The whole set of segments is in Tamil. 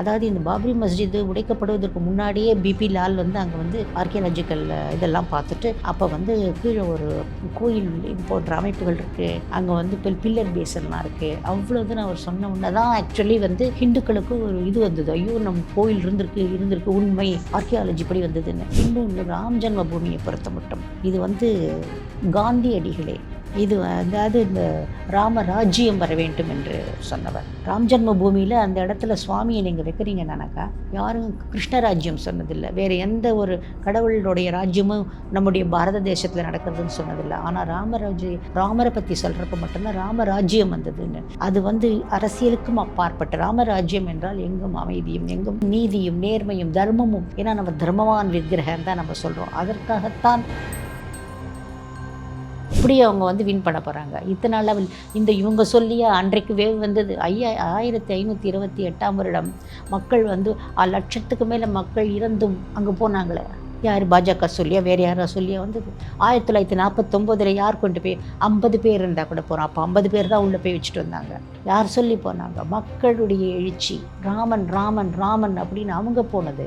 அதாவது இந்த பாபரி மஸ்ஜித் உடைக்கப்படுவதற்கு முன்னாடியே பிபி லால் வந்து அங்கே வந்து ஆர்கியாலஜிக்கல் இதெல்லாம் பார்த்துட்டு அப்போ வந்து கீழே ஒரு கோயில் போன்ற அமைப்புகள் இருக்குது அங்கே வந்து இப்போ பில்லர் பேசன்லாம் இருக்குது அவ்வளோதுன்னு அவர் சொன்ன உடனே தான் ஆக்சுவலி வந்து ஹிந்துக்களுக்கு ஒரு இது வந்தது. ஐயோ நம்ம கோயில் இருந்திருக்கு இருந்திருக்கு உண்மை. ஆர்கியாலஜி படி வந்ததுன்னு. இன்னொன்று ராம் ஜென்ம பூமியை பொறுத்த மட்டும். இது வந்து காந்தியடிகளே. இது அதாவது இந்த ராம ராஜ்யம் வர வேண்டும் என்று சொன்னவர். ராம் ஜென்ம பூமியில் அந்த இடத்துல சுவாமியை நீங்கள் வைக்கிறீங்கன்னாக்கா யாரும் கிருஷ்ணராஜ்யம் சொன்னதில்லை. வேறு எந்த ஒரு கடவுளுடைய ராஜ்யமும் நம்முடைய பாரத தேசத்தில் நடக்கிறதுன்னு சொன்னதில்லை. ஆனால் ராமராஜ்ய ராமரை பற்றி சொல்கிறப்ப மட்டும்தான் ராமராஜ்யம் வந்ததுன்னு. அது வந்து அரசியலுக்கும் அப்பாற்பட்ட. ராமராஜ்யம் என்றால் எங்கும் அமைதியும் எங்கும் நீதியும் நேர்மையும் தர்மமும். ஏன்னா நம்ம தர்மவான் விக்கிரகம் தான் நம்ம சொல்கிறோம் அதற்காகத்தான் இப்படி அவங்க வந்து வின் பண்ண போகிறாங்க இத்தனை லெவல் இந்த இவங்க சொல்லியே அன்றைக்கு வேவ் வந்தது. ஐயா ஆயிரத்தி ஐநூற்றி இருபத்தி எட்டாம் வருடம் மக்கள் வந்து லட்சத்துக்கு மேலே மக்கள் இறந்தும் அங்கே போனாங்களே. யார்? பாஜக சொல்லியா வேறு யாரா சொல்லியா வந்தது. ஆயிரத்தி தொள்ளாயிரத்தி நாற்பத்தொம்போதில் யார் கொண்டு போய் ஐம்பது பேர் இருந்தால் கூட போகிறோம் அப்போ ஐம்பது பேர் தான் உள்ளே போய் வச்சுட்டு வந்தாங்க. யார் சொல்லி போனாங்க? மக்களுடைய எழுச்சி. ராமன் ராமன் ராமன் அப்படின்னு அவங்க போனது.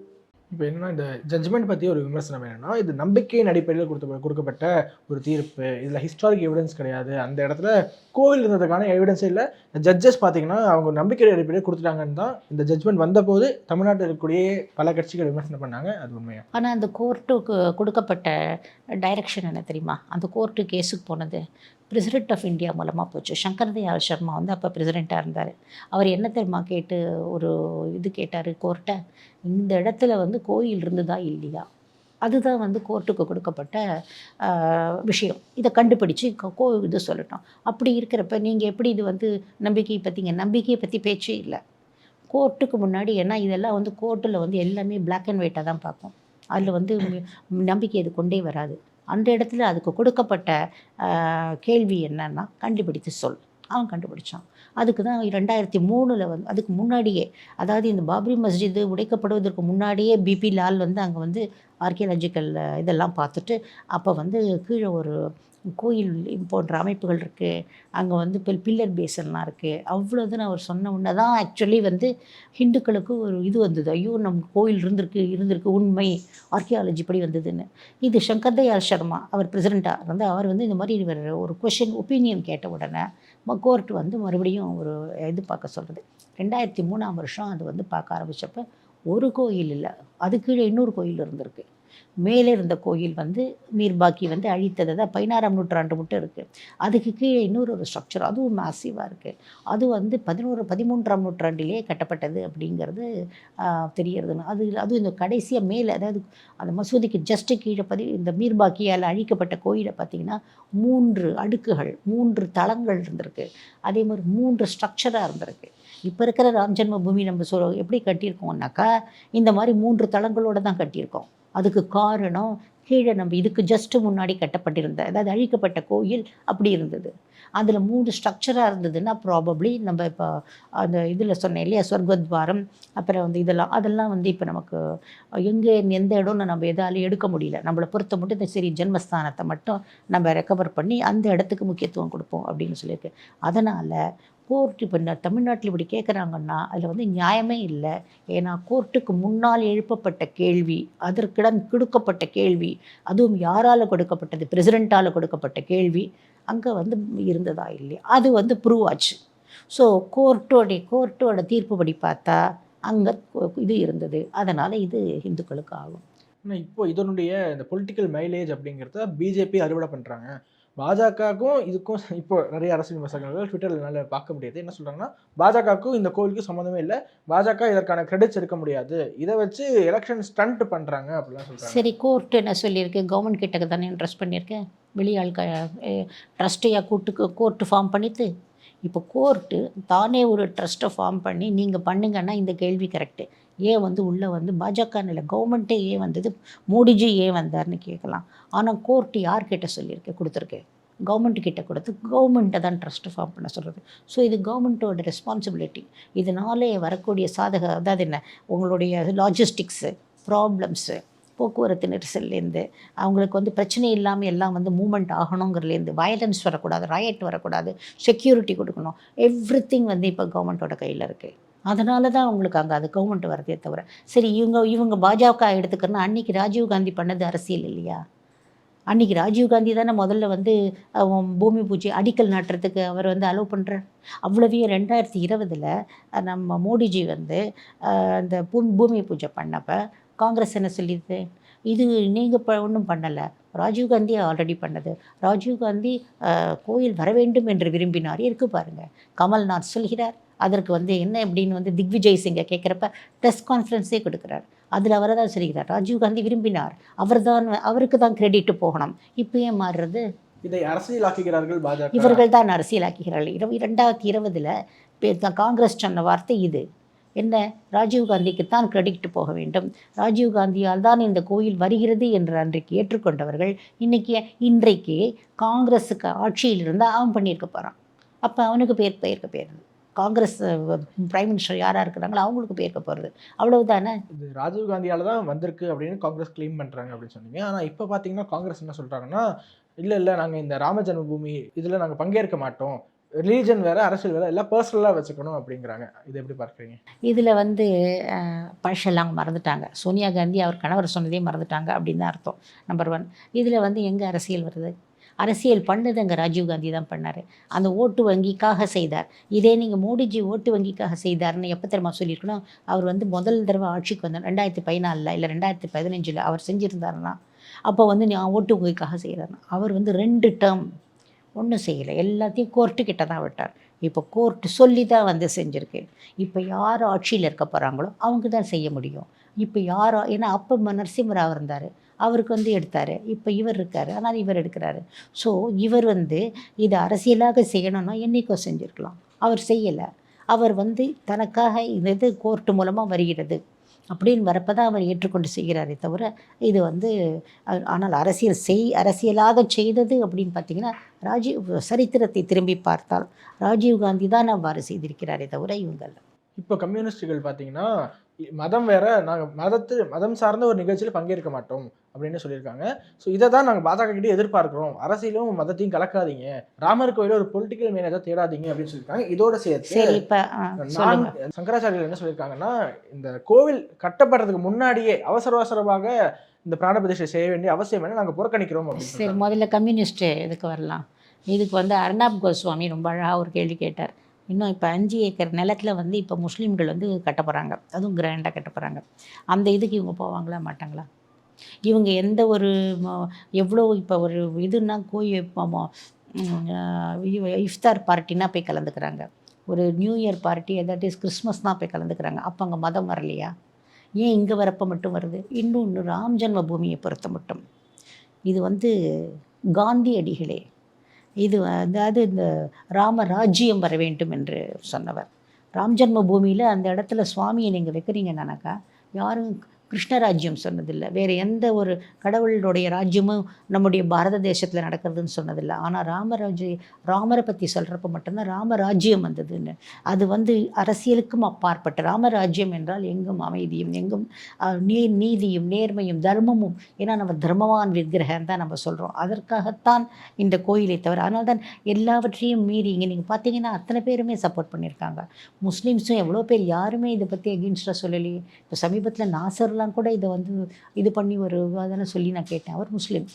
இப்போ என்னன்னா இந்த ஜட்ஜ்மெண்ட் பற்றி ஒரு விமர்சனம் என்னென்னா இது நம்பிக்கையின் அடிப்படையில் கொடுத்த கொடுக்கப்பட்ட ஒரு தீர்ப்பு. இதில் ஹிஸ்டாரிக் எவிடன்ஸ் கிடையாது. அந்த இடத்துல கோவில் இருந்ததுக்கான எவிடன்ஸே இல்லை. ஜட்ஜஸ் பார்த்தீங்கன்னா அவங்க நம்பிக்கை அடிப்படையில் கொடுத்துட்டாங்கன்னு தான் இந்த ஜட்ஜ்மெண்ட் வந்தபோது தமிழ்நாட்டில் இருக்கக்கூடிய பல கட்சிகள் விமர்சனம் பண்ணாங்க. அது உண்மையாக ஆனால் அந்த கோர்ட்டுக்கு கொடுக்கப்பட்ட டைரக்ஷன் என்ன தெரியுமா? அந்த கோர்ட்டு கேஸுக்கு போனது. பிரசிடெண்ட் ஆஃப் இந்தியா மூலமாக போச்சு. சங்கர் தயாள் சர்மா வந்து அப்போ பிரசிடெண்ட்டாக இருந்தார். அவர் என்ன தெரியுமா கேட்டு ஒரு இது கேட்டார் கோர்ட்டை இந்த இடத்துல வந்து கோயில் இருந்ததா இல்லையா? அதுதான் வந்து கோர்ட்டுக்கு கொடுக்கப்பட்ட விஷயம். இதை கண்டுபிடிச்சு கோ- கோ இது சொல்லட்டும். அப்படி இருக்கிறப்ப நீங்கள் எப்படி இது வந்து நம்பிக்கையை பற்றிங்க நம்பிக்கையை பற்றி பேச்சே இல்லை. கோர்ட்டுக்கு முன்னாடி ஏன்னா இதெல்லாம் வந்து கோர்ட்டில் வந்து எல்லாமே பிளாக் அண்ட் ஒயிட்டாக தான் பார்ப்போம். அதில் வந்து நம்பிக்கை இது கொண்டே வராது. அந்த இடத்துல அதுக்கு கொடுக்கப்பட்ட கேள்வி என்னன்னா கண்டுபிடித்து சொல். அவன் கண்டுபிடிச்சான். அதுக்கு தான் ரெண்டாயிரத்தி மூணில் வந்து அதுக்கு முன்னாடியே அதாவது இந்த பாபரி மஸ்ஜித் உடைக்கப்படுவதற்கு முன்னாடியே பிபி லால் வந்து அங்கே வந்து ஆர்கியாலஜிக்கல் இதெல்லாம் பார்த்துட்டு அப்போ வந்து கீழே ஒரு கோயில் இது போன்ற அமைப்புகள் இருக்குது அங்கே வந்து பில்லர் பேசன்லாம் இருக்குது அவ்வளோதுன்னு அவர் சொன்ன உடனே தான் ஆக்சுவலி வந்து ஹிந்துக்களுக்கு ஒரு இது வந்தது. ஐயோ நம்ம கோயில் இருந்திருக்கு இருந்திருக்கு உண்மை. ஆர்கியாலஜி படி வந்ததுன்னு. இது சங்கர் தயாள் சர்மா அவர் பிரசிடெண்ட்டாக இருந்து அவர் வந்து இந்த மாதிரி இவர் ஒரு கொஷின் ஒப்பீனியன் கேட்ட உடனே கோர்ட் வந்து மறுபடியும் ஒரு இது பார்க்க சொல்கிறது ரெண்டாயிரத்தி மூணாம் வருஷம் அது வந்து பார்க்க ஆரம்பித்தப்போ ஒரு கோயில் இல்லை. அது கீழே இன்னொரு கோயில் இருந்திருக்கு. மேலே இருந்த கோயில் வந்து மீர்பாக்கி வந்து அழித்தது. தான் பதினாறாம் நூற்றாண்டு மட்டும் இருக்குது அதுக்கு கீழே இன்னொரு ஒரு ஸ்ட்ரக்சர் அதுவும் மேசிவாக இருக்குது அது வந்து பதினோரு பதிமூன்றாம் நூற்றாண்டிலேயே கட்டப்பட்டது அப்படிங்கிறது தெரியறது. தெரியறதுன்னு அது அதுவும் இந்த கடைசியாக மேலே அதாவது அந்த மசூதிக்கு ஜஸ்ட்டு கீழே பதி இந்த மீர்பாக்கியால் அழிக்கப்பட்ட கோயிலை பார்த்தீங்கன்னா மூன்று அடுக்குகள் மூன்று தளங்கள் இருந்திருக்கு. அதே மாதிரி மூன்று ஸ்ட்ரக்சராக இருந்திருக்கு. இப்போ இருக்கிற ராம் ஜென்ம பூமி நம்ம சொல் எப்படி கட்டியிருக்கோம்னாக்கா இந்த மாதிரி மூன்று தளங்களோடு தான் கட்டியிருக்கோம். அதுக்கு காரணம் கீழே நம்ம இதுக்கு ஜஸ்ட்டு முன்னாடி கட்டப்பட்டிருந்த அதாவது அழிக்கப்பட்ட கோயில் அப்படி இருந்தது. அதில் மூணு ஸ்ட்ரக்சராக இருந்ததுன்னா ப்ராபப்ளி நம்ம இப்போ அந்த இதில் சொன்னேன் இல்லையா சொர்க்கத்வாரம் அப்புறம் வந்து இதெல்லாம் அதெல்லாம் வந்து இப்போ நமக்கு எங்கே எந்த இடம்னு நம்ம எதாலும் எடுக்க முடியல. நம்மளை பொறுத்த மட்டும் இந்த சரி ஜென்மஸ்தானத்தை மட்டும் நம்ம ரெக்கவர் பண்ணி அந்த இடத்துக்கு முக்கியத்துவம் கொடுப்போம் அப்படின்னு சொல்லியிருக்கு. அதனால் கோர்ட் இப்போ இந்த தமிழ்நாட்டில் இப்படி கேட்குறாங்கன்னா அதில் வந்து நியாயமே இல்லை. ஏன்னா கோர்ட்டுக்கு முன்னால் எழுப்பப்பட்ட கேள்வி அதற்கிடம் கொடுக்கப்பட்ட கேள்வி அதுவும் யாரால் கொடுக்கப்பட்டது? பிரசிடெண்ட்டால் கொடுக்கப்பட்ட கேள்வி அங்கே வந்து இருந்ததா இல்லையா? அது வந்து ப்ரூவ் ஆச்சு. ஸோ கோர்ட்டோடைய கோர்ட்டோட தீர்ப்புப்படி பார்த்தா அங்கே இது இருந்தது. அதனால் இது இந்துக்களுக்கு ஆகும். ஆனால் இப்போ இதனுடைய இந்த பொலிட்டிக்கல் மைலேஜ் அப்படிங்கிறத பிஜேபி அறுவடை பண்ணுறாங்க பாஜகவுக்கும் இதுக்கும் இப்போ நிறைய அரசியல் விமர்சகர்கள் ட்விட்டரில் நல்ல பார்க்க முடியாது. என்ன சொல்கிறாங்கன்னா பாஜகவுக்கும் இந்த கோவிலுக்கும் சம்மந்தமே இல்லை. பாஜக இதற்கான கிரெடிட்ஸ் எடுக்க முடியாது. இதை வச்சு எலெக்ஷன் ஸ்டண்ட் பண்ணுறாங்க அப்படிலாம் சொல்கிறாங்க சரி கோர்ட்டு என்ன சொல்லியிருக்கு? கவர்மெண்ட் கிட்ட தானே இன்ட்ரெஸ்ட் பண்ணியிருக்கேன் வெளியாள் க ட்ரஸ்ட்டையாக கூட்டுக்கு கோர்ட்டு ஃபார்ம் பண்ணிட்டு? இப்போ கோர்ட்டு தானே ஒரு ட்ரஸ்ட்டை ஃபார்ம் பண்ணி நீங்கள் பண்ணுங்கன்னா இந்த கேள்வி கரெக்டு ஏன் வந்து உள்ளே வந்து பாஜக இல்லை கவர்மெண்ட்டே ஏன் வந்தது? மோடிஜி ஏன் வந்தார்னு கேட்கலாம். ஆனால் கோர்ட்டு யார்கிட்ட சொல்லியிருக்கு கொடுத்துருக்கு? கவர்மெண்ட் கிட்ட கொடுத்து கவர்மெண்ட்டை தான் ட்ரஸ்ட் ஃபார்ம் பண்ண சொல்கிறது ஸோ இது கவர்மெண்ட்டோட ரெஸ்பான்சிபிலிட்டி இதனாலே வரக்கூடிய சாதக அதாவது என்ன? உங்களுடைய லாஜிஸ்டிக்ஸு ப்ராப்ளம்ஸு போக்குவரத்து நெரிசல்லேருந்து அவங்களுக்கு வந்து பிரச்சனை இல்லாமல் எல்லாம் வந்து மூமெண்ட் ஆகணுங்கிறதுலேருந்து வயலன்ஸ் வரக்கூடாது ராயட் வரக்கூடாது செக்யூரிட்டி கொடுக்கணும். எவ்ரி வந்து இப்போ கவர்மெண்ட்டோட கையில் இருக்குது அதனால தான் அவங்களுக்கு அங்கே அது கவர்மெண்ட் வரதே தவிர. சரி இவங்க இவங்க பாஜக எடுத்துக்கிறனா அன்னைக்கு ராஜீவ் காந்தி பண்ணது அரசியல் இல்லையா? அன்னைக்கு ராஜீவ் காந்தி தானே முதல்ல வந்து பூமி பூஜை அடிக்கல் நாட்டுறதுக்கு அவர் வந்து அலோவ் பண்ணுறார் அவ்வளவே ரெண்டாயிரத்தி இருபதில் நம்ம மோடிஜி வந்து அந்த பூமி பூமி பூஜை பண்ணப்போ காங்கிரஸ் என்ன சொல்லிது? இது நீங்கள் இப்போ ஒன்றும் பண்ணலை. ராஜீவ் காந்தி ஆல்ரெடி பண்ணது. ராஜீவ் காந்தி கோயில் வர வேண்டும் என்று விரும்பினார். இருக்கு பாருங்கள் கமல்நாத் சொல்கிறார். அதற்கு வந்து என்ன அப்படின்னு வந்து திக்விஜய் சிங்கை கேட்குறப்ப ப்ரெஸ் கான்ஃபரன்ஸே கொடுக்குறார். அதில் அவரை தான் சொல்கிறார் ராஜீவ் காந்தி விரும்பினார். அவர்தான் அவருக்கு தான் கிரெடிட் போகணும். இப்போ ஏன் மாறுறது? இதை அரசியலாக்குகிறார்கள் பாஜக. இவர்கள் தான் அரசியலாக்குகிறார்கள். இரவு இரண்டாயிரத்தி இருபதில் காங்கிரஸ் சொன்ன வார்த்தை இது. என்ன? ராஜீவ் காந்திக்கு தான் கிரெடிட் போக வேண்டும். ராஜீவ் காந்தியால் தான் இந்த கோயில் வருகிறது என்று அன்றைக்கு ஏற்றுக்கொண்டவர்கள் இன்னைக்கு இன்றைக்கு காங்கிரஸுக்கு ஆட்சியில் இருந்தால் அவன் பண்ணியிருக்க போகிறான் அப்போ அவனுக்கு பேர் பெயர்க்க போயிருது காங்கிரஸ் பிரைம் மினிஸ்டர் யாராக இருக்கிறாங்களோ அவங்களுக்கு பேர்க்க போகிறது அவ்வளவுதானே? இது ராஜீவ் காந்தியால தான் வந்திருக்கு அப்படின்னு காங்கிரஸ் க்ளைம் பண்றாங்க அப்படின்னு சொன்னீங்க. ஆனா இப்போ பாத்தீங்கன்னா காங்கிரஸ் என்ன சொல்றாங்கன்னா இல்ல இல்ல நாங்க இந்த ராம ஜென்மபூமி இதுல நாங்க பங்கேற்க மாட்டோம். ரிலீஜன் வேற அரசியல் வேற எல்லாம் பர்சனலாக வச்சுக்கணும் அப்படிங்கிறாங்க. இது எப்படி பார்க்குறீங்க? இதில் வந்து பழசெல்லாம் மறந்துட்டாங்க. சோனியா காந்தி அவர் கணவர் சொன்னதே மறந்துட்டாங்க அப்படின்னு தான் அர்த்தம் நம்பர் ஒன் இதில் வந்து எங்கே அரசியல் வருது? அரசியல் பண்ணதுங்க ராஜீவ்காந்தி ராஜீவ் காந்தி தான் பண்ணார். அந்த ஓட்டு வங்கிக்காக செய்தார். இதே நீங்கள் மோடிஜி ஓட்டு வங்கிக்காக செய்தார்னு எப்போ தெரியுமா சொல்லியிருக்கணும்? அவர் வந்து முதல் தடவை ஆட்சிக்கு வந்தார். ரெண்டாயிரத்தி பதினாலில் இல்லை ரெண்டாயிரத்தி பதினஞ்சில் அவர் செஞ்சுருந்தாருன்னா அப்போ வந்து நான் ஓட்டு வங்கிக்காக செய்கிறாருன்னா அவர் வந்து ரெண்டு டேர்ம் ஒன்றும் செய்யலை. எல்லாத்தையும் கோர்ட்டு கிட்ட தான் விட்டார். இப்போ கோர்ட்டு சொல்லி தான் வந்து செஞ்சுருக்கு. இப்போ யார் ஆட்சியில் இருக்க போகிறாங்களோ அவங்க தான் செய்ய முடியும். இப்போ யாரோ ஏன்னா அப்போ நரசிம்மராவ் இருந்தார். அவருக்கு வந்து எடுத்தார். இப்போ இவர் இருக்கார். ஆனால் இவர் எடுக்கிறாரு. ஸோ இவர் வந்து இதை அரசியலாக செய்யணும்னா என்றைக்கோ செஞ்சுருக்கலாம். அவர் செய்யலை. அவர் வந்து தனக்காக இது கோர்ட்டு மூலமாக வருகிறது. அப்படின்னு வரப்போ தான் அவர் ஏற்றுக்கொண்டு செய்கிறாரே தவிர இது வந்து ஆனால் அரசியல் செய் அரசியலாக செய்தது அப்படின்னு பார்த்தீங்கன்னா ராஜீவ் சரித்திரத்தை திரும்பி பார்த்தால் ராஜீவ் காந்தி தான் அவ்வாறு செய்திருக்கிறாரே தவிர இவங்கள் இப்போ கம்யூனிஸ்டுகள் பார்த்தீங்கன்னா மதம் வேற நாங்கள் மதத்து மதம் சார்ந்த ஒரு நிகழ்ச்சியில் பங்கேற்க மாட்டோம் அப்படின்னு சொல்லியிருக்காங்க. ஸோ இதை தான் நாங்கள் பாஜக கிட்டே எதிர்பார்க்குறோம். அரசியலும் மதத்தையும் கலக்காதீங்க. ராமர் கோயில ஒரு பொலிட்டிக்கல் மேனேஜர் தேடாதீங்க அப்படின்னு சொல்லியிருக்காங்க. இதோட சேர்த்து சங்கராச்சாரியர் என்ன சொல்லியிருக்காங்கன்னா இந்த கோவில் கட்டப்படுறதுக்கு முன்னாடியே அவசர அவசரமாக இந்த பிராண பிரதிஷ்டை செய்ய வேண்டிய அவசியம் என்ன? நாங்கள் புறக்கணிக்கிறோம் சரி முதல்ல கம்யூனிஸ்ட்டு இதுக்கு வரலாம்? இதுக்கு வந்து அர்னாப் கோஸ்வாமி ரொம்ப அழகாக ஒரு கேள்வி கேட்டார். இன்னும் இப்போ அஞ்சு ஏக்கர் நிலத்தில் வந்து இப்போ முஸ்லீம்கள் வந்து கட்ட போகிறாங்க அதுவும் கிராண்டாக கட்ட போகிறாங்க அந்த இதுக்கு இவங்க போவாங்களா மாட்டாங்களா? இவங்க எந்த ஒரு எவ்வளோ இப்போ ஒரு இதுன்னா கோயில் இஃப்தார் பார்ட்டினா போய் கலந்துக்கிறாங்க. ஒரு new year party that is கிறிஸ்மஸ்னால் போய் கலந்துக்கிறாங்க. அப்போ அங்கே மதம் வரலையா? ஏன் இங்கே வரப்போ மட்டும் வருது? இன்னொன்று ராம் ஜென்ம பூமியை பொறுத்த மட்டும். இது வந்து காந்தியடிகளே இது அதாவது இந்த ராம ராஜ்யம் வர வேண்டும் என்று சொன்னவர். ராம் ஜென்ம பூமியில் அந்த இடத்துல சுவாமியை நீங்கள் வைக்கிறீங்கன்னாக்கா யாரும் கிருஷ்ணராஜ்யம் சொன்னதில்லை. வேறு எந்த ஒரு கடவுளுடைய ராஜ்யமும் நம்முடைய பாரத தேசத்தில் நடக்கிறதுன்னு சொன்னதில்லை. ஆனால் ராமராஜ்ய ராமரை பற்றி சொல்கிறப்ப மட்டும்தான் ராமராஜ்யம் வந்ததுன்னு. அது வந்து அரசியலுக்கும் அப்பாற்பட்ட. ராமராஜ்யம் என்றால் எங்கும் அமைதியும் எங்கும் நீ நீதியும் நேர்மையும் தர்மமும். ஏன்னா நம்ம தர்மவான் விக்கிரகம் தான் நம்ம சொல்கிறோம் அதற்காகத்தான் இந்த கோயிலை தவிர அதனால தான் எல்லாவற்றையும் மீறி இங்கே நீங்கள் பார்த்தீங்கன்னா அத்தனை பேருமே சப்போர்ட் பண்ணியிருக்காங்க. முஸ்லீம்ஸும் எவ்வளோ பேர் யாருமே இதை பற்றி எகென்ஸ்டாக சொல்லலையே. இப்போ சமீபத்தில் நாசர்லாம் ராமர்லாம் கூட இதை வந்து இது பண்ணி ஒரு அதெல்லாம் சொல்லி நான் கேட்டேன். அவர் முஸ்லீம்.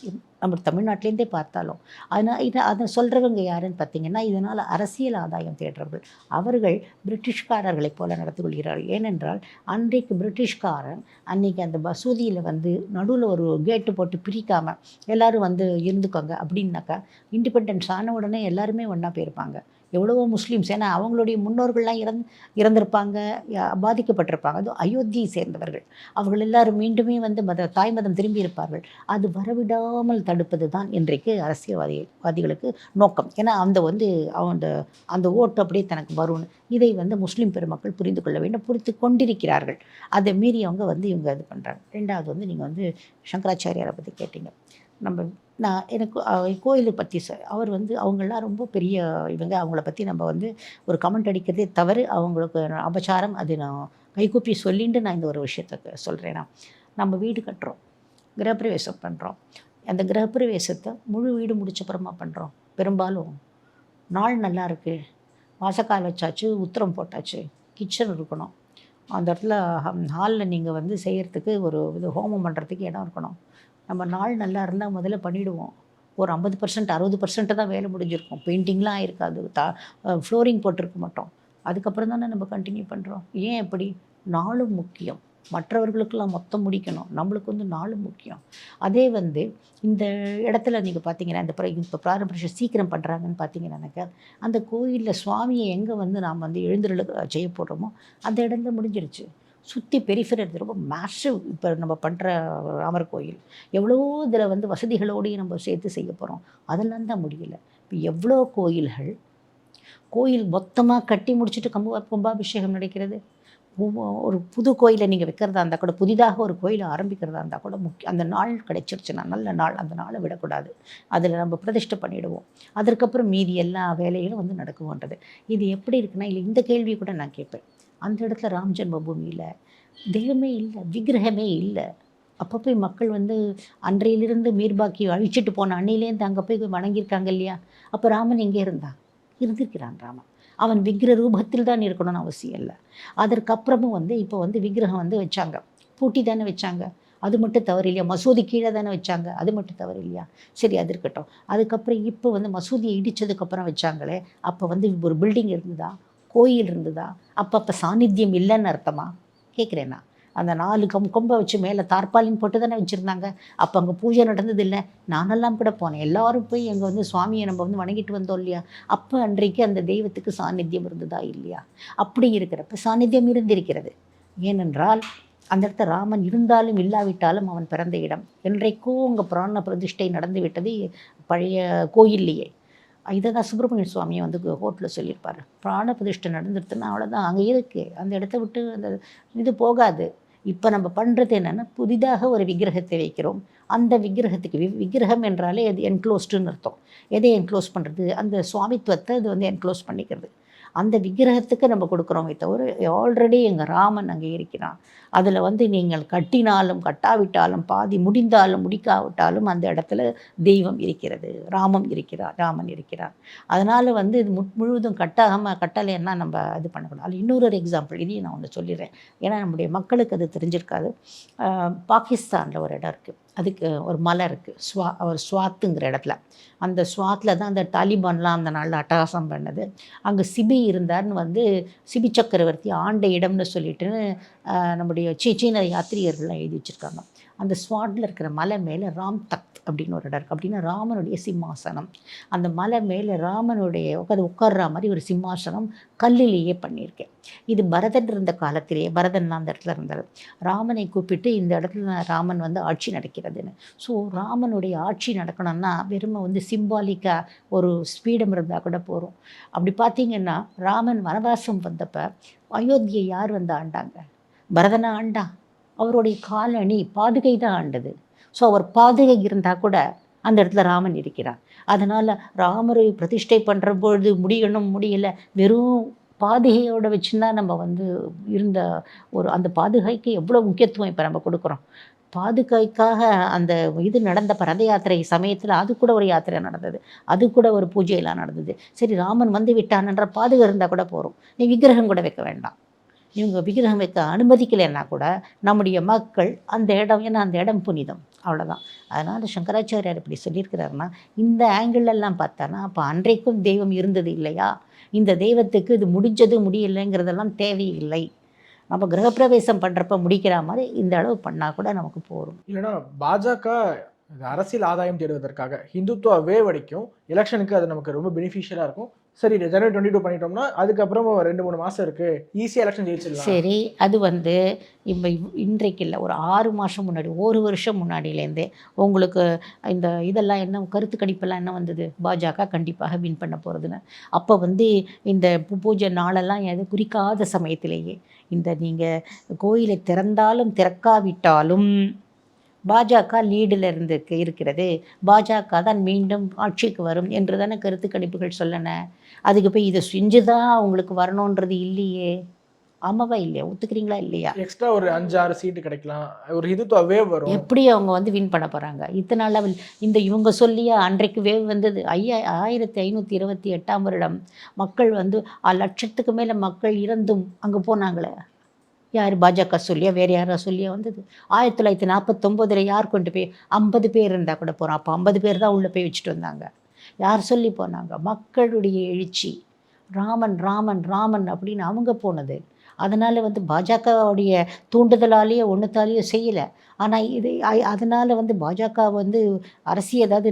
நம்ம தமிழ்நாட்டிலேருந்தே பார்த்தாலும். அதனால் இதை அதை சொல்கிறவங்க யாருன்னு பார்த்தீங்கன்னா இதனால் அரசியல் ஆதாயம் தேடுறவர்கள். அவர்கள் பிரிட்டிஷ்காரர்களைப் போல நடந்து கொள்கிறார்கள். ஏனென்றால் அன்றைக்கு பிரிட்டிஷ்காரன் அன்றைக்கி அந்த மசூதியில் வந்து நடுவில் ஒரு கேட்டு போட்டு பிரிக்காமல் எல்லோரும் வந்து இருந்துக்கோங்க அப்படின்னாக்கா இண்டிபெண்டன்ஸ் ஆன உடனே எல்லாருமே ஒன்றா போயிருப்பாங்க. எவ்வளவோ முஸ்லீம்ஸ். ஏன்னா அவங்களுடைய முன்னோர்கள்லாம் இறந் இறந்திருப்பாங்க யா- பாதிக்கப்பட்டிருப்பாங்க. அதுவும் அயோத்தியை சேர்ந்தவர்கள். அவர்கள் எல்லாரும் மீண்டுமே வந்து மத தாய் மதம் திரும்பி இருப்பார்கள் அது வரவிடாமல் தடுப்பது தான் இன்றைக்கு அரசியல்வாதி வாதிகளுக்கு நோக்கம். ஏன்னா அந்த வந்து அந்த அந்த ஓட்டு அப்படியே தனக்கு வரும்னு இதை வந்து முஸ்லீம் பெருமக்கள் புரிந்து கொள்ள வேண்டும் புரிந்து கொண்டிருக்கிறார்கள். அதை மீறி அவங்க வந்து இவங்க இது பண்ணுறாங்க ரெண்டாவது வந்து நீங்கள் வந்து சங்கராச்சாரியாரை பற்றி கேட்டீங்க. நம்ம நான் எனக்கு கோயிலை பற்றி சார் அவர் வந்து அவங்களாம் ரொம்ப பெரிய இவங்க. அவங்கள பற்றி நம்ம வந்து ஒரு கமெண்ட் அடிக்கிறதே தவறு. அவங்களுக்கு அபச்சாரம். அது நான் கைகூப்பி சொல்லிட்டு நான் இந்த ஒரு விஷயத்தை சொல்கிறேன் நான் நம்ம வீடு கட்டுறோம். கிரகப்பிரவேசம் பண்ணுறோம் அந்த கிரகப்பிரவேசத்தை முழு வீடு முடிச்சப்புறமா பண்ணுறோம் பெரும்பாலும் நாள் நல்லா இருக்குது வாசக்கால் வச்சாச்சு உத்தரம் போட்டாச்சு. கிச்சன் இருக்கணும். அந்த இடத்துல ஹாலில் நீங்கள் வந்து செய்கிறதுக்கு ஒரு இது ஹோமம் பண்ணுறதுக்கு இடம் இருக்கணும். நம்ம நாள் நல்லா இருந்தால் முதல்ல பண்ணிவிடுவோம் ஒரு ஐம்பது பர்சன்ட் அறுபது பர்சன்ட் தான் வேலை முடிஞ்சிருக்கும். பெயிண்டிங்லாம் ஆயிருக்காது தா ஃப்ளோரிங் போட்டிருக்க மாட்டோம். அதுக்கப்புறம் தானே நம்ம கண்டினியூ பண்ணுறோம் ஏன் எப்படி நாளும் முக்கியம். மற்றவர்களுக்கெல்லாம் மொத்தம் முடிக்கணும். நம்மளுக்கு வந்து நாளும் முக்கியம். அதே வந்து இந்த இடத்துல நீங்கள் பார்த்தீங்கன்னா இந்த இப்போ பிராரம்பரிய சீக்கிரம் பண்ணுறாங்கன்னு பார்த்தீங்கன்னாக்க அந்த கோயிலில் சுவாமியை எங்கே வந்து நாம் வந்து எழுந்திரலு செய்ய போடுறோமோ அந்த இடத்துல முடிஞ்சிருச்சு. சுற்றி பெரிஃபரல் ரொம்ப மேஷிவ் இப்போ நம்ம பண்ணுற ராமர் கோயில். எவ்வளோ இதில் வந்து வசதிகளோடையும் நம்ம சேர்த்து செய்ய போகிறோம் அதெல்லாம் தான் முடியல. இப்போ எவ்வளோ கோயில்கள் கோயில் மொத்தமாக கட்டி முடிச்சுட்டு கம்பு கும்பாபிஷேகம் நடக்கிறது? ஒரு புது கோயிலை நீங்கள் வைக்கிறதா இருந்தால் கூட புதிதாக ஒரு கோயிலை ஆரம்பிக்கிறதா இருந்தால் கூட முக்கிய அந்த நாள் கிடைச்சிருச்சுன்னா நல்ல நாள் அந்த நாளை விடக்கூடாது. அதில் நம்ம பிரதிஷ்டை பண்ணிவிடுவோம் அதற்கப்புறம் மீதி எல்லா வேலைகளும் வந்து நடக்குவோன்றது இது எப்படி இருக்குன்னா இல்லை இந்த கேள்வியை கூட நான் கேட்பேன். அந்த இடத்துல ராம் ஜென்மபூமியில். தெய்வமே இல்லை விக்கிரகமே இல்லை. அப்போ போய் மக்கள் வந்து அன்றையிலிருந்து மீர்பாக்கி அழிச்சிட்டு போன அன்னையிலேருந்து அங்கே போய் வணங்கியிருக்காங்க இல்லையா? அப்போ ராமன் எங்கே இருந்தான் இருந்திருக்கிறான் ராமன். அவன் விக்கிர ரூபத்தில் தான் இருக்கணும்னு அவசியம் இல்லை. அதற்கப்புறமும் வந்து இப்போ வந்து விக்கிரகம் வந்து வச்சாங்க. பூட்டி தானே வச்சாங்க. அது மட்டும் தவறு இல்லையா மசூதி கீழே தானே வச்சாங்க. அது மட்டும் தவறு இல்லையா சரி அது இருக்கட்டும். அதுக்கப்புறம் இப்போ வந்து மசூதியை இடித்ததுக்கப்புறம் வச்சாங்களே. அப்போ வந்து ஒரு பில்டிங் இருந்ததா? கோயில் இருந்ததா? அப்போ அப்போ சாநித்தியம் இல்லைன்னு அர்த்தமா? கேட்குறேன் நான் அந்த நாலு கம் கொம்பை வச்சு மேலே தார்பாலின் போட்டு தானே வச்சுருந்தாங்க. அப்போ அங்கே பூஜை நடந்தது இல்லை நானெல்லாம் கூட போனேன். எல்லாரும் போய் அங்கே வந்து சுவாமியை நம்ம வந்து வணங்கிட்டு வந்தோம் இல்லையா? அப்போ அன்றைக்கு அந்த தெய்வத்துக்கு சாநித்தியம் இருந்ததா இல்லையா? அப்படி இருக்கிறப்ப சாநித்தியம் இருந்திருக்கிறது. ஏனென்றால் அந்த இடத்துல ராமன் இருந்தாலும் இல்லாவிட்டாலும் அவன் பிறந்த இடம். என்றைக்கோ அங்கே பிராண பிரதிஷ்டை நடந்து விட்டது பழைய கோயில்லையே. இதை தான் சுப்பிரமணிய சுவாமியை வந்து ஹோட்டலில் சொல்லியிருப்பார். பிராண பிரதிஷ்டை நடந்துருதுன்னா அவ்வளோதான் அங்கே இருக்குது அந்த இடத்த விட்டு அந்த இது போகாது. இப்போ நம்ம பண்ணுறது என்னென்னா புதிதாக ஒரு விக்கிரகத்தை வைக்கிறோம். அந்த விக்கிரகத்துக்கு வி விக்கிரகம் என்றாலே அது என்க்ளோஸ்டுன்னு அர்த்தம். எதை என்க்ளோஸ் பண்ணுறது அந்த சுவாமித்துவத்தை அது வந்து என்க்ளோஸ் பண்ணிக்கிறது. அந்த விக்கிரகத்துக்கு நம்ம கொடுக்குறோமே தவிர ஆல்ரெடி எங்கள் ராமன் அங்கே இருக்கிறான். அதில் வந்து நீங்கள் கட்டினாலும் கட்டாவிட்டாலும் பாதி முடிந்தாலும் முடிக்காவிட்டாலும் அந்த இடத்துல தெய்வம் இருக்கிறது ராமம் இருக்கிறார் ராமன் இருக்கிறார். அதனால் வந்து இது மு- முழுவதும் கட்டாகாமல் கட்டலைன்னா நம்ம இது பண்ணக்கூடாது. இன்னொரு ஒரு எக்ஸாம்பிள் இதையும் நான் ஒன்று சொல்லிடுறேன். ஏன்னா நம்முடைய மக்களுக்கு அது தெரிஞ்சிருக்காது. பாகிஸ்தானில் ஒரு இடம் இருக்குது அதுக்கு ஒரு மலை இருக்குது ஸ்வா ஒரு ஸ்வாத்துங்கிற இடத்துல. அந்த ஸ்வாத்தில் தான் அந்த தாலிபான்லாம் அந்த நாளில் அட்டகாசம் பண்ணது. அங்கே சிபி இருந்தார்னு வந்து சிபி சக்கரவர்த்தி ஆண்ட இடம்னு சொல்லிட்டு நம்முடைய சீ சீன யாத்திரிகர்கள்லாம் எழுதி வச்சுருக்காங்க. அந்த ஸ்வாட்டில் இருக்கிற மலை மேலே ராம் தக்த் அப்படின்னு ஒரு இடம் இருக்குது அப்படின்னா ராமனுடைய சிம்மாசனம். அந்த மலை மேலே ராமனுடைய உட்காந்து உட்கார்ற மாதிரி ஒரு சிம்மாசனம் கல்லிலேயே பண்ணியிருக்கேன். இது பரதன் இருந்த காலத்திலேயே பரதன் அந்த இடத்துல இருந்தார். ராமனை கூப்பிட்டு இந்த இடத்துல ராமன் வந்து ஆட்சி நடக்கிறதுன்னு. ஸோ ராமனுடைய ஆட்சி நடக்கணும்னா வெறுமை வந்து சிம்பாலிக்காக ஒரு ஸ்பீடம் இருந்தால் கூட போகிறோம் அப்படி பார்த்தீங்கன்னா ராமன் வனவாசம் வந்தப்போ அயோத்தியை யார் வந்து ஆண்டாங்க? பரதனை ஆண்டா. அவருடைய காலணி பாதுகை தான் ஆண்டது. ஸோ அவர் பாதுகை இருந்தால் கூட அந்த இடத்துல ராமன் இருக்கிறார். அதனால் ராமரை பிரதிஷ்டை பண்ணுற பொழுது முடியணும் முடியல. வெறும் பாதுகையோட வச்சுன்னா நம்ம வந்து இருந்த ஒரு அந்த பாதுகைக்கு எவ்வளோ முக்கியத்துவம் இப்போ நம்ம கொடுக்குறோம். பாதுகைக்காக அந்த இது நடந்த ரத யாத்திரை சமயத்தில் அது கூட ஒரு யாத்திரை நடந்தது. அது கூட ஒரு பூஜையெல்லாம் நடந்தது. சரி ராமன் வந்து விட்டான்ன்ற பாதுகை இருந்தால் கூட போகிறோம் நீ விக்கிரகம் கூட வைக்க வேண்டாம். இவங்க விக்கிரகம் வைக்க அனுமதிக்கலைன்னா கூட நம்முடைய மக்கள் அந்த இடம் ஏன்னா அந்த இடம் புனிதம். அவ்வளோதான் அதனால் சங்கராச்சாரியார் இப்படி சொல்லியிருக்கிறாருன்னா இந்த ஆங்கிளெல்லாம் பார்த்தோன்னா பார்த்தானா அப்போ அன்றைக்கும் தெய்வம் இருந்தது இல்லையா? இந்த தெய்வத்துக்கு இது முடிஞ்சது முடியலைங்கிறதெல்லாம் தேவையில்லை. நம்ம கிரகப்பிரவேசம் பண்ணுறப்ப முடிக்கிற மாதிரி இந்த அளவு பண்ணால் கூட நமக்கு போகும் இல்லைன்னா பாஜக அரசியல் ஆதாயம் தேடுவதற்காக ஹிந்துத்துவ வேவடிக்கும் எலெக்ஷனுக்கு அது நமக்கு ரொம்ப பெனிஃபிஷியலாக இருக்கும். சரி ஜனவரி டுவெண்ட்டி டூ பண்ணிட்டோம்னா அதுக்கப்புறம் ஒரு ரெண்டு மூணு மாதம் இருக்கு. ஈஸியாக எலெக்ஷன் ஜெயிச்சிடலாம். சரி அது வந்து இப்போ இன்றைக்கு இல்லை ஒரு ஆறு மாதம் முன்னாடி ஒரு வருஷம் முன்னாடியிலேருந்து உங்களுக்கு இந்த இதெல்லாம் என்ன கருத்து கணிப்பெல்லாம் என்ன வந்தது? பாஜக கண்டிப்பாக வின் பண்ண போகிறதுன்னு அப்போ வந்து இந்த பூஜை நாளெல்லாம் எது குறிக்காத சமயத்திலேயே இந்த நீங்கள் கோயிலை திறந்தாலும் திறக்காவிட்டாலும் பாஜக லீடில் இருந்து இருக்கிறது. பாஜக தான் மீண்டும் ஆட்சிக்கு வரும் என்று தானே கருத்து கணிப்புகள் சொல்லன. அதுக்கு போய் இதை செஞ்சு தான் அவங்களுக்கு வரணுன்றது இல்லையே. ஆமாவா இல்லையா? ஒத்துக்கிறீங்களா இல்லையா? எக்ஸ்ட்ரா ஒரு அஞ்சு ஆறு சீட்டு கிடைக்கலாம். ஒரு ஹிந்துத்துவ வேவ் வரும். எப்படி அவங்க வந்து வின் பண்ண போகிறாங்க இத்தனை லெவல் இந்த இவங்க சொல்லியே அன்றைக்கு வேவ் வந்தது. ஐயா ஆயிரத்தி ஐநூற்றி இருபத்தி எட்டாம் வருடம். மக்கள் வந்து லட்சத்துக்கு மேலே மக்கள் இறந்தும் அங்கே போனாங்களே. யார்? பாஜக சொல்லியா வேறு யாரா சொல்லியா வந்தது. ஆயிரத்தி தொள்ளாயிரத்தி நாற்பத்தொம்போதில் யார் கொண்டு போய் ஐம்பது பேர் இருந்தால் கூட போகிறோம் அப்போ ஐம்பது பேர் தான் உள்ளே போய் வச்சுட்டு வந்தாங்க. யார் சொல்லி போனாங்க? மக்களுடைய எழுச்சி. ராமன் ராமன் ராமன் அப்படின்னு அவங்க போனது. அதனால் வந்து பாஜகவுடைய தூண்டுதலாலேயோ ஒன்றுத்தாலேயோ செய்யலை. ஆனால் இது அதனால் வந்து பாஜக வந்து அரசியல் ஏதாவது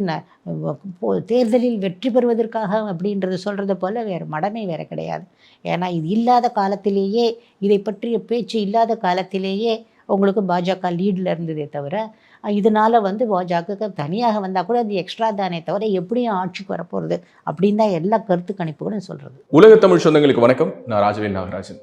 தேர்தலில் வெற்றி பெறுவதற்காக அப்படின்றது சொல்கிறத போல் வேறு மடமே வேறு கிடையாது. ஏன்னா இது இல்லாத காலத்திலேயே இதை பற்றிய பேச்சு இல்லாத காலத்திலேயே உங்களுக்கு பாஜக லீடில் இருந்ததே தவிர இதனால் வந்து பாஜக தனியாக வந்தால் கூட அது எக்ஸ்ட்ரா தானே தவிர எப்படியும் ஆட்சிக்கு வரப்போகிறது அப்படின்னு தான் எல்லா கருத்து கணிப்புகளும் சொல்கிறது உலக தமிழ் சொந்தங்களுக்கு வணக்கம். நான் ராஜவேல் நாகராஜன்.